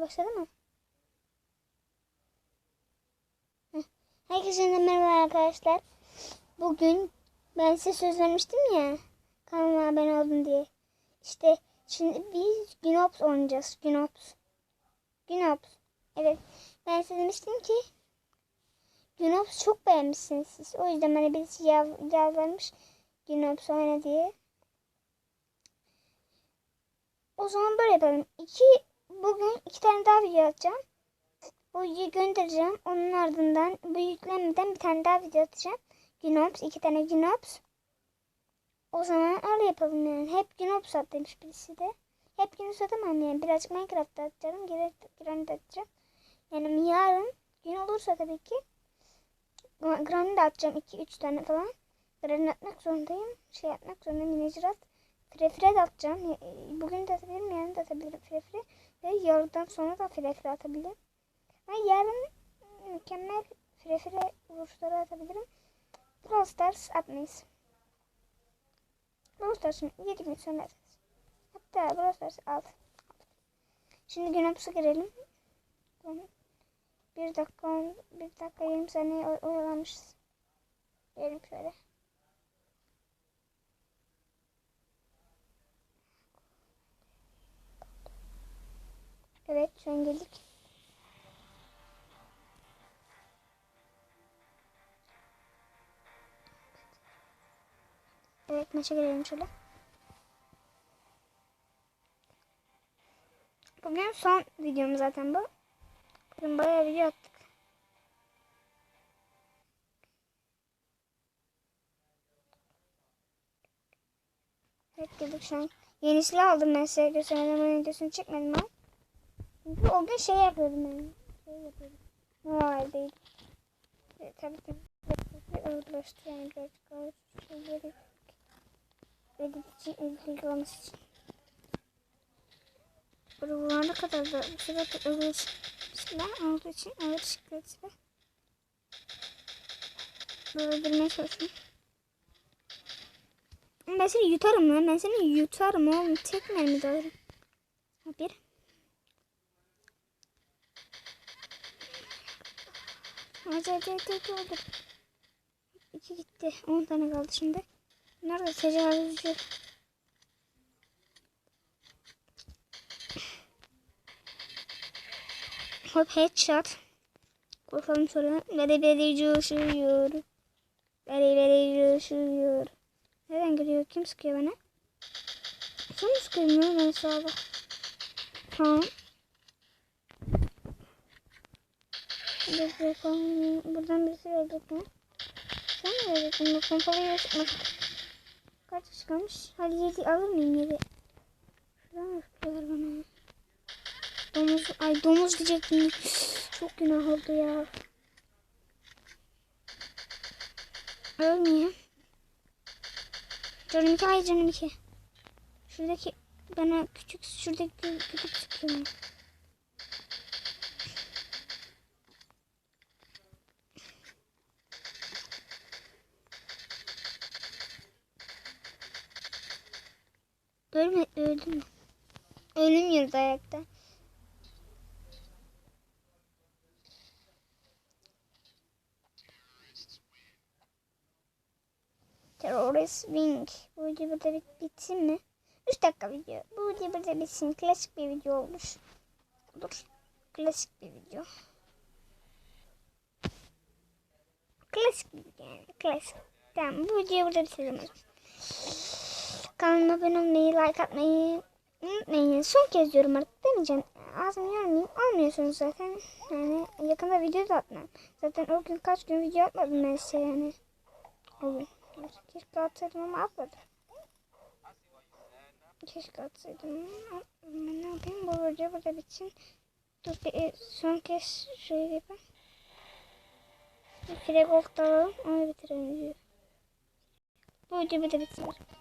Başladı mı? Herkese merhaba arkadaşlar. Bugün ben size söz vermiştim ya. Kanalıma abone oldum diye. İşte şimdi biz Günops oynayacağız. Günops. Günops. Evet. Ben size demiştim ki Günops çok beğenmişsiniz siz. O yüzden bana birisi yav, yalvarmış Günops oyna diye. O zaman böyle yapalım. İki, bugün iki tane daha video atacağım. Bu videoyu göndereceğim. Onun ardından bu yüklenmeden bir tane daha video atacağım. Günops. iki tane Günops. O zaman öyle yapalım yani. Hep Günops at demiş birisi de. Hep Günops atamam yani. Birazcık Minecraft atacağım. Granny de atacağım. Yani yarın gün olursa tabii ki Granny de atacağım. 2-3 tane falan. Granny atmak zorundayım. Şey yapmak zorundayım. Minecraft. Frefre de atacağım. E, Bugün de atabilirim, yarın da atabilirim frefre. Ve yarından sonra da frefre atabilirim. Ama yarın mükemmel frefre vuruşları atabilirim. Brawl Stars atmayız. Brawl Stars'ın 7 gün sonra atarız. Hatta Brawl Stars alt. Şimdi Günops'a girelim. Bir dakika, bir dakika 20 saniye oy- oyalanmışız. Girelim şöyle. Evet şu. Evet maça girelim şöyle. Bugün son videom zaten bu. Bugün bayağı video attık. Evet girdik şu an. Yeni aldım ben size göstermeden videosunu çekmedim ama. Çünkü o gün şey yapıyordum ben. Şey yapıyordum. Normal değil. E, tabii ki ağırlaştı yani birazcık ağır şeyleri edit için ilgili olması için. Vurana kadar da bu sefer de ağır silah olduğu için ağır silah. Böyle girmeye çalışıyorum. Ben seni yutarım lan. Ben seni yutarım oğlum. Tek mermi. Ha, Bir. Hadi hadi hadi hadi. İki gitti. On tane kaldı şimdi. Bunlar da tecavüzcü. Hop headshot. Korkalım şöyle. Beri beri coşuyor. Beri beri coşuyor. Nereden geliyor? Kim sıkıyor bana? Sen mi sıkıyorsun ben? Tamam. Dur bakalım. Buradan birisi verecek mi? Sen mi vereceksin? Bu pompalıyı sıkma. Kaç kişi kalmış? Hadi yedi alır mıyım yedi? Şuradan mı sıkıyorlar bana? Domuz, ay domuz diyecektim. Çok günah oldu ya. Ölmeyeyim. Canım iki, ay canım iki. Şuradaki bana küçük, şuradaki küçük sıkıyor. Ölme, öldüm. Yürüdü ayakta. Terrorist Wing. Bu video burada bit bitsin mi? 3 dakika video. Bu video burada bitsin. Klasik bir video olmuş. Dur. Klasik bir video. Klasik bir video yani. Klasik. Tamam bu videoyu burada bitirelim. Kanalıma abone olmayı, like atmayı unutmayın. Son kez diyorum artık demeyeceğim. Ağzımı yormayayım. Almıyorsunuz zaten. Yani yakında video da atmam. Zaten o gün kaç gün video atmadım ben size yani. O gün. Keşke atsaydım ama atmadım. Keşke atsaydım ben ne yapayım? Bu video burada bitsin. Dur bir e, son kez şöyle yapayım. Bir gold da alalım. Onu bitirelim. Bu video burada bitsin.